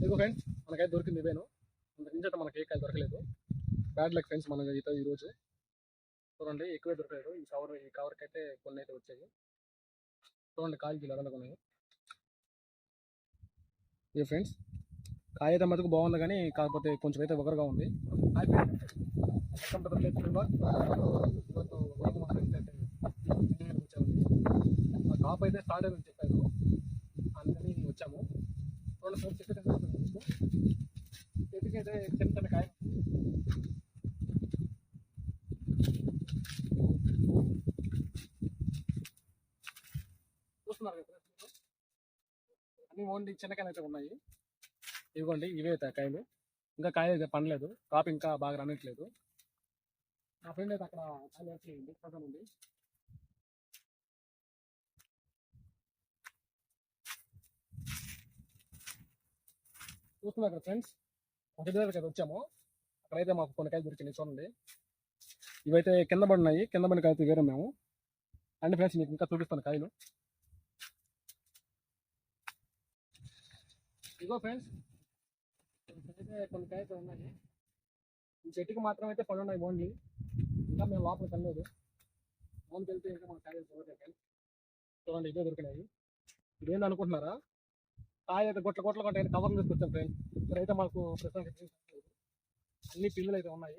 ఇదిగో ఫ్రెండ్స్ మనకైతే దొరికింది ఇవేను అంతకు అయితే మనకి ఏ కాయ దొరకలేదు. బ్యాడ్ లక్ ఫ్రెండ్స్ మనకి అయితే ఈరోజు చూడండి ఎక్కువే దొరకలేదు. ఈ కవర్ ఈ కవర్కి అయితే కొన్ని అయితే వచ్చాయి. చూడండి కాయలు కిలో ఉన్నాయి. ఇది ఫ్రెండ్స్ కాయ అయితే మటుకు బాగుంది కానీ కాకపోతే కొంచెం అయితే ఒకరుగా ఉంది. హాయ్ అయితే స్టార్ట్ అయింది ద ప్లేస్ రివర్. ఈరోజు ఉదయం మా ఫ్రెండ్స్ అయితే నేను వచ్చామండి. మా కాప్ అయితే స్టార్ట్ అయిందని చెప్పారు అందుకని వచ్చాము చూడండి ఫ్రెండ్స్ చెట్టు కనిపిస్తుంది మీకు. చెట్టుకి అయితే చిన్న చిన్న కాయ చూస్తున్నారు కదా అన్ని ఓన్లీ చిన్న కాయలు అయితే ఉన్నాయి. ఇదిగోండి ఇవే అయితే కాయలు. ఇంకా కాయ అయితే పండలేదు. కాపు ఇంకా బాగా రనట్లేదు నా ఫ్రెండ్ అయితే అక్కడ కాయలు వచ్చి ఉంది చూస్తున్నారు కదా ఫ్రెండ్స్ ఒకటి దగ్గరికి అయితే వచ్చాము. అక్కడైతే మాకు కొన్ని కాయలు దొరికినాయి చూడండి. ఇవైతే కింద పడినాయి. కింద పడిన కాయలు వేరే మేము. అండ్ ఫ్రెండ్స్ మీకు ఇంకా చూపిస్తాను కాయలు. ఇగో ఫ్రెండ్స్ అయితే కొన్ని కాయలు ఉన్నాయి. ఈ చెట్టుకి మాత్రం అయితే పళ్ళు ఉన్నాయి ఓన్లీ. ఇంకా మేము లోపల వెళ్ళలేదు లోపలికి వెళ్తే ఇంకా మన కాయలు దొరకలేదు చూడండి ఇదే దొరికినాయి. ఇదేంది అనుకుంటున్నారా? కాయ అయితే గొట్ల గొట్ల కొట్ట కవర్లు తీసుకొచ్చాం ఫ్రెండ్స్. ఇక్కడైతే మాకు ప్రస్తుతానికి అన్ని పిల్లలు అయితే ఉన్నాయి.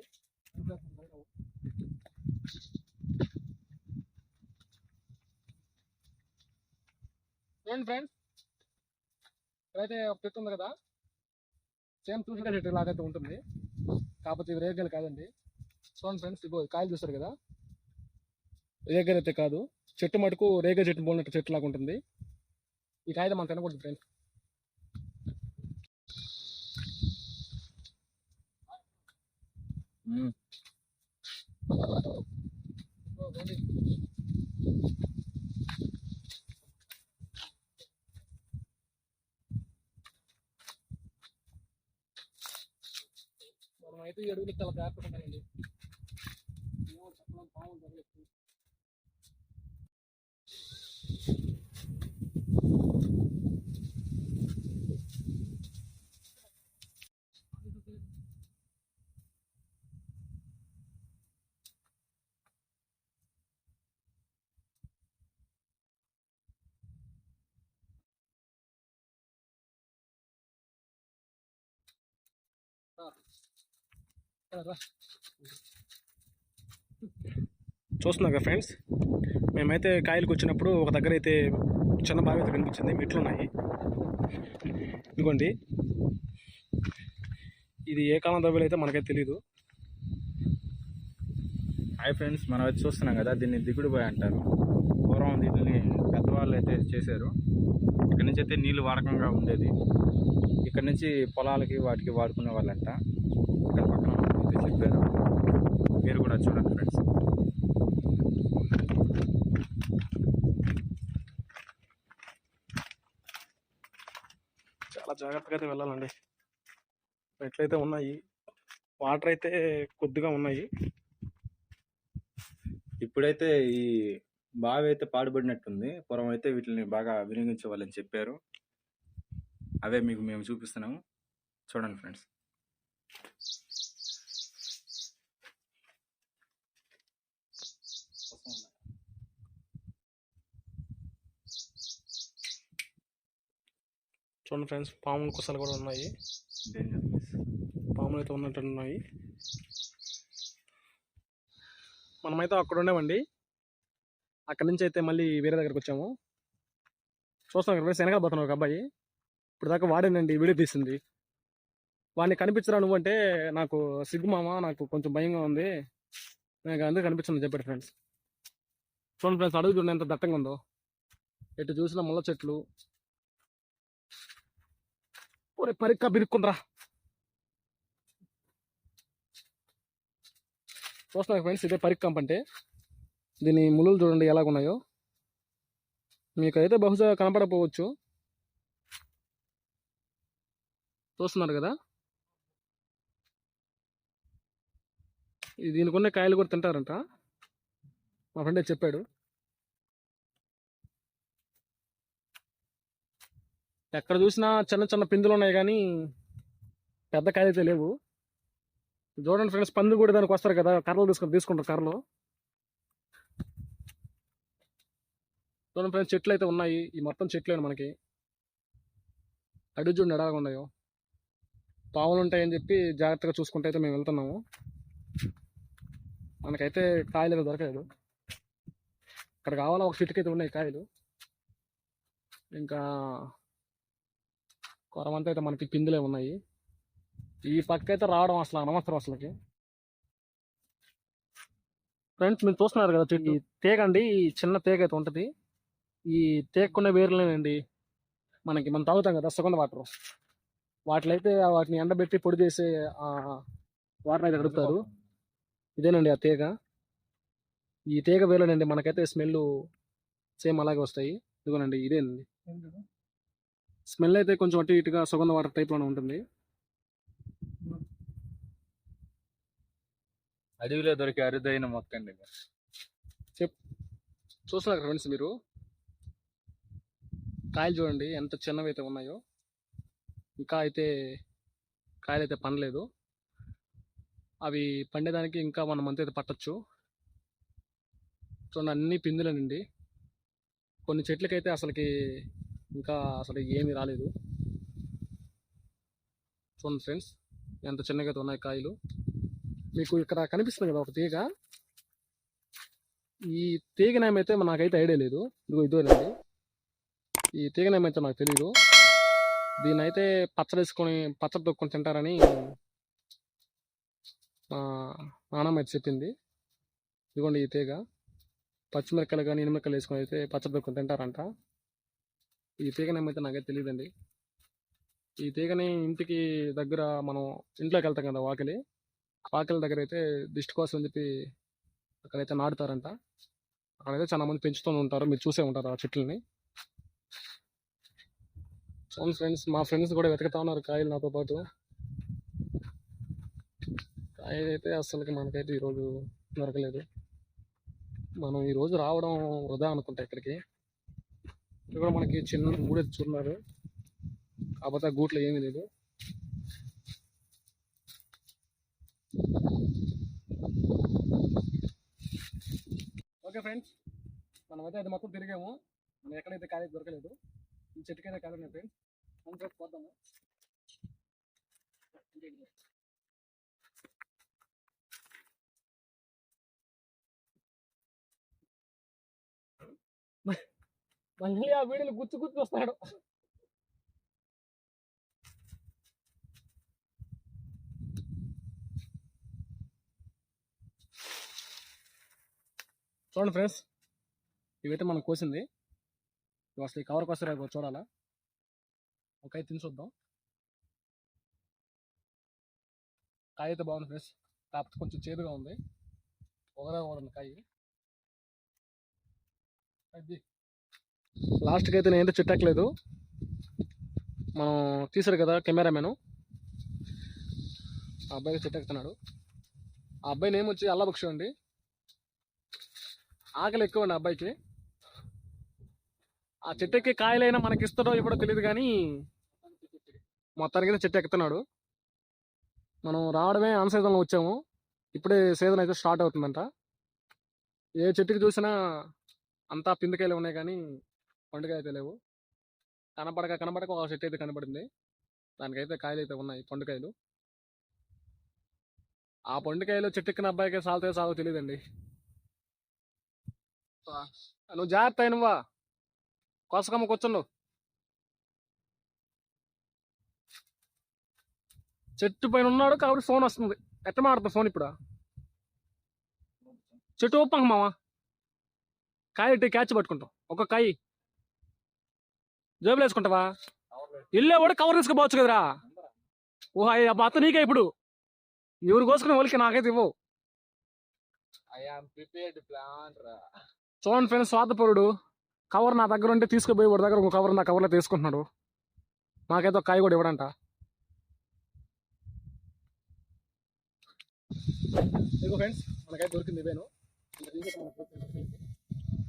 చూడండి ఫ్రెండ్స్? ఇక్కడైతే ఒక చెట్టు ఉంది కదా? సేమ్ చూసిన చెట్టు లాగైతే ఉంటుంది. కాకపోతే ఇవి రేగలు కాదండి. చూడండి ఫ్రెండ్స్ ఇగో కాయలు చూస్తారు కదా? రేగలు అయితే కాదు. చెట్టు మటుకు రేగ చెట్టు పోలినట్టు చెట్టు లాగా ఉంటుంది. ఈ కాయ మనం తినకూడదు ఫ్రెండ్స్. మనం అయితే ఈ అడుగులు చాలా జాగ్రత్తగా ఉండాలండి ఏమో చెప్పడం బాగుంటుంది చూస్తున్నారు కదా? ఫ్రెండ్స్ మేమైతే కాయలకు వచ్చినప్పుడు ఒక దగ్గర అయితే చిన్న బావి అయితే కనిపించింది మెట్లున్నాయి ఇదిగోండి ఇది ఏ కాలం దవ్వలు అయితే మనకైతే తెలియదు హాయ్ ఫ్రెండ్స్ మనం అయితే చూస్తున్నాం కదా దీన్ని దిగుడు బాయ్ అంటారు. పూర్వం దీన్ని పెద్దవాళ్ళు అయితే చేశారు. ఇక్కడ నుంచి అయితే నీళ్ళు వాడకంగా ఉండేది. ఇక్కడ నుంచి పొలాలకి వాటికి వాడుకునే వాళ్ళంట. అయితే చెప్పారు. మీరు కూడా చూడండి ఫ్రెండ్స్. చాలా జాగ్రత్తగా అయితే వెళ్ళాలండి. ఎట్లయితే ఉన్నాయి. వాటర్ అయితే కొద్దిగా ఉన్నాయి. ఇప్పుడైతే ఈ బావి అయితే పాడుబడినట్టుంది. పూర్వం అయితే వీటిని బాగా వినియోగించే వాళ్ళని చెప్పారు. అవే మీకు మేము చూపిస్తున్నాము. చూడండి ఫ్రెండ్స్. చూడండి ఫ్రెండ్స్ పాముల కుసలు కూడా ఉన్నాయి. పాములు అయితే ఉన్నట్టు ఉన్నాయి. మనమైతే అక్కడ ఉండేవండి. అక్కడ నుంచి అయితే మళ్ళీ వేరే దగ్గరకు వచ్చాము. చూస్తాం ఇక్కడ శనగలు పోతున్నావు ఒక అబ్బాయి. ఇప్పుడు దాకా వాడేనండి వీడియో తీసింది. వాడిని కనిపించరా నువ్వంటే నాకు సిగ్గు నాకు కొంచెం భయంగా ఉంది. నాకు అందుకు కనిపించింది చెప్పాడు ఫ్రెండ్స్. చూడండి ఫ్రెండ్స్ అడుగు చూడండి ఎంత దట్టంగా ఉందో. ఎటు చూసిన ముళ్ళ చెట్లు. ఒరే పరిక్క బిరుక్కుండ్రా. చూస్తున్నారు ఫ్రెండ్స్ ఇదే పరిక్ అంటే. దీని ములులు చూడండి ఎలాగున్నాయో. మీకైతే బహుశా కనపడపోవచ్చు. చూస్తున్నారు కదా. దీనికి ఉన్న కాయలు కూడా తింటారంట. మా ఫ్రెండ్ చెప్పాడు. ఎక్కడ చూసినా చిన్న చిన్న పిందులు ఉన్నాయి కానీ పెద్ద కాయలు అయితే లేవు. చూడండి ఫ్రెండ్స్ పందులు కూడా దానికి వస్తారు కదా కర్రలు తీసుకుని తీసుకుంటారు కర్రలు. చూడండి ఫ్రెండ్స్ చెట్లు అయితే ఉన్నాయి. ఈ మొత్తం చెట్లేను మనకి. అడుగు చూడండి ఎలాగ ఉన్నాయో. పాములు ఉంటాయని చెప్పి జాగ్రత్తగా చూసుకుంటే అయితే మేము వెళ్తున్నాము. మనకైతే కాయలు అయితే దొరకలేదు. ఇక్కడ కావాలా ఒక చెట్టుకి అయితే ఉన్నాయి కాయలు. ఇంకా కొరమంతా అయితే మనకి పిందులే ఉన్నాయి. ఈ పక్క అయితే రావడం అసలు అనవసరం అసలుకి. ఫ్రెండ్స్ మీరు చూస్తున్నారు కదా చెట్టు ఈ తీగ అండి ఈ చిన్న తీగ అయితే ఉంటుంది. ఈ తీగకున్న వేర్లేనండి మనకి మనం తాగుతాం కదా సుగంధ వాటర్. వాటిలో అయితే వాటిని ఎండబెట్టి పొడి చేసి వాటర్ అయితే గడుపుతారు ఇదేనండి ఆ తీగ. ఈ తీగ వేలేనండి మనకైతే స్మెల్ సేమ్ అలాగే వస్తాయి. ఇదిగోనండి ఇదేనండి. స్మెల్ అయితే కొంచెం అటు ఇటుగా సుగంధ వాటర్ టైప్లోనే ఉంటుంది. అడవిలో దొరికే అరుదైన మొక్క అండి ఇది. చూస్తున్నారు ఫ్రెండ్స్ మీరు? కాయలు చూడండి ఎంత చిన్నవి అయితే ఉన్నాయో. ఇంకా అయితే కాయలు అయితే పండలేదు. అవి పండేదానికి ఇంకా మనం అంత అయితే పట్టచ్చు. చూడండి అన్ని పిందులేనండి. కొన్ని చెట్లకైతే అసలుకి ఇంకా అసలు ఏమీ రాలేదు. చూడండి ఫ్రెండ్స్ ఎంత చిన్నగా అయితే ఉన్నాయి కాయలు. మీకు ఇక్కడ కనిపిస్తుంది కదా ఒక తీగ. ఈ తీగ నేమైతే అయితే నాకైతే ఐడియా లేదు. ఇదిగో ఇదేనండి ఈ తీగ నేమైతే నాకు తెలియదు దీన్ని అయితే పచ్చడి వేసుకొని పచ్చడి తొక్కుని తింటారని మా అయితే చెప్పింది. ఇదిగోండి ఈ తీగ. పచ్చిమిరకాయలు కానీ ఎనిమిరకాయలు వేసుకొని అయితే పచ్చడి తొక్కుని తింటారంట. ఈ తీగనేమైతే నేమ్ అయితే నాకైతే తెలియదండి ఈ తీగని ఇంటికి దగ్గర మనం ఇంట్లోకి వెళ్తాం కదా వాకిలి. వాకిలి దగ్గర అయితే దిష్టి కోసం అని చెప్పి అక్కడైతే నాటుతారంట. అక్కడైతే చాలా మంది పెంచుతూ ఉంటారు. మీరు చూసే ఉంటారు ఆ చెట్లని. అవును ఫ్రెండ్స్ మా ఫ్రెండ్స్ కూడా వెతుకుతా ఉన్నారు కాయలు నాతో పాటు. కాయలు అయితే అసలుకి మనకైతే ఈరోజు దొరకలేదు. మనం ఈరోజు రావడం వృధా అనుకుంటా ఇక్కడికి. ఇక్కడ మనకి చిన్న గూడె చూస్తున్నారు కాకపోతే గూట్లో ఏమీ లేదు. ఓకే ఫ్రెండ్స్ మనమైతే అది మొత్తం తిరిగాము. మనం ఎక్కడైతే ఖాళీ దొరకలేదు ఈ చెట్టుకైతే కాలేదు ఫ్రెండ్స్. మనం రేపు పోతాము మళ్ళీ ఆ వీడియోలు గుర్తు గుర్తు వస్తాడు చూడండి ఫ్రెండ్స్ ఇవైతే మనం కోసింది. అసలు ఈ కవర్కి కోసం చూడాలా? ఒక అయితే తిని చూద్దాం. కాయ అయితే బాగుంది ఫ్రెండ్స్. కాకపోతే కొంచెం చేదుగా ఉంది. ఒకరా ఒకరండి కాయ. అది లాస్ట్కి అయితే నేనైతే చుట్టక్కలేదు మనం తీసారు కదా కెమెరామెను. ఆ అబ్బాయికి చుట్టెక్కుతున్నాడు. ఆ అబ్బాయి నేమ్ వచ్చి అల్లాబక్షు అండి. ఆకలి ఎక్కువ అండి ఆ అబ్బాయికి. ఆ చెట్టుకి కాయలైనా మనకి ఇస్తాడో ఇవ్వడో తెలియదు కానీ మొత్తానికి అయితే చెట్టు ఎక్కుతున్నాడు మనం రావడమే అన్ సీజన్లో వచ్చాము. ఇప్పుడే సీజన్ అయితే స్టార్ట్ అవుతుందంట. ఏ చెట్టుకి చూసినా అంతా పిందకాయలు ఉన్నాయి కానీ పండుగ అయితే లేవు. కనపడక కనపడక ఒక చెట్టు అయితే కనపడింది. దానికైతే కాయలు అయితే ఉన్నాయి పండుకాయలు. ఆ పండుకాయలు చెట్టు ఎక్కిన అబ్బాయికి సాగుతాయో సాగు తెలియదండి నువ్వు జాగ్రత్త అయినవా కోసకమ్మ కూర్చుండు. చెట్టు పైన ఉన్నాడు కాబట్టి ఫోన్ వస్తుంది. ఎట్ట మాడుతుంది ఫోన్ ఇప్పుడు? చెట్టు ఒప్పంగ మావా కాయ ఇట్టి క్యాచ్ పట్టుకుంటాం. ఒక కాయి. జేబులో వేసుకుంటావా? ఇల్లే కూడా కవర్ తీసుకుపోవచ్చు కదరా? ఓ అయ్య అత్త నీకే ఇప్పుడు. ఎవరు కోసుకునే వాళ్ళకి నాకైతే ఇవ్వవు చూడండి ఫ్రెండ్స్ స్వార్థపరుడు. కవర్ నా దగ్గర ఉంటే తీసుకుపోయి వాడి దగ్గర ఒక కవర్ నా కవర్లో తీసుకుంటున్నాడు. నాకైతే ఒక కాయ కూడా ఇవ్వడంట. ఇదిగో ఫ్రెండ్స్ మనకైతే దొరికింది ఇవేను.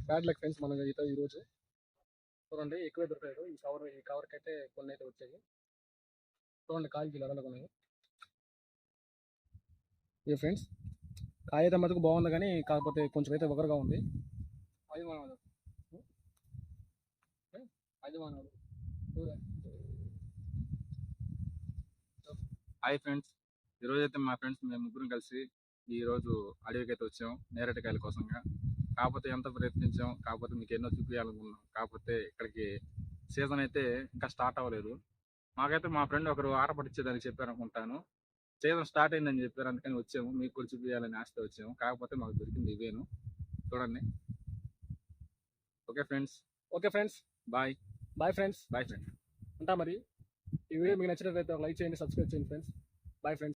బ్యాడ్ లక్ ఫ్రెండ్స్ మన ఈత ఈరోజు చూడండి ఎక్కువే దొరికాడు ఈ కవర్ ఈ కవర్కి అయితే కొన్ని అయితే వచ్చాయి. చూడండి కాయకి ఇలా ఉన్నాయి. ఏ ఫ్రెండ్స్ కాయ అయితే మటుకు బాగుంది కానీ కాకపోతే కొంచెం అయితే ఒకరుగా ఉంది. ఐదు మనవాడు ఐదు మనవాడు హాయ్ ఫ్రెండ్స్ ఈరోజు అయితే మా ఫ్రెండ్స్ మేము ముగ్గురం కలిసి ఈరోజు అడవికి అయితే వచ్చాము నేరేటికాయల కోసంగా. కాకపోతే ఎంత ప్రయత్నించాం కాకపోతే మీకు ఎన్నో చూపించాలనుకున్నాం కాకపోతే ఇక్కడికి సీజన్ అయితే ఇంకా స్టార్ట్ అవ్వలేదు. మాకైతే మా ఫ్రెండ్ ఒకరు ఆరపడిచ్చేదానికి చెప్పారనుకుంటాను సీజన్ స్టార్ట్ అయిందని చెప్పారు అందుకని వచ్చాము. మీకు కూడా చూపించాలని ఆశతో వచ్చాము. కాకపోతే మాకు దొరికింది ఇవేను. చూడండి. Okay friends. Okay friends. Bye. Bye friends. Bye friends ఉంటా మరి. ఈ వీడియో మీకు నచ్చినట్లయితే లైక్ చేయండి సబ్స్క్రైబ్ చేయండి ఫ్రెండ్స్. Bye friends.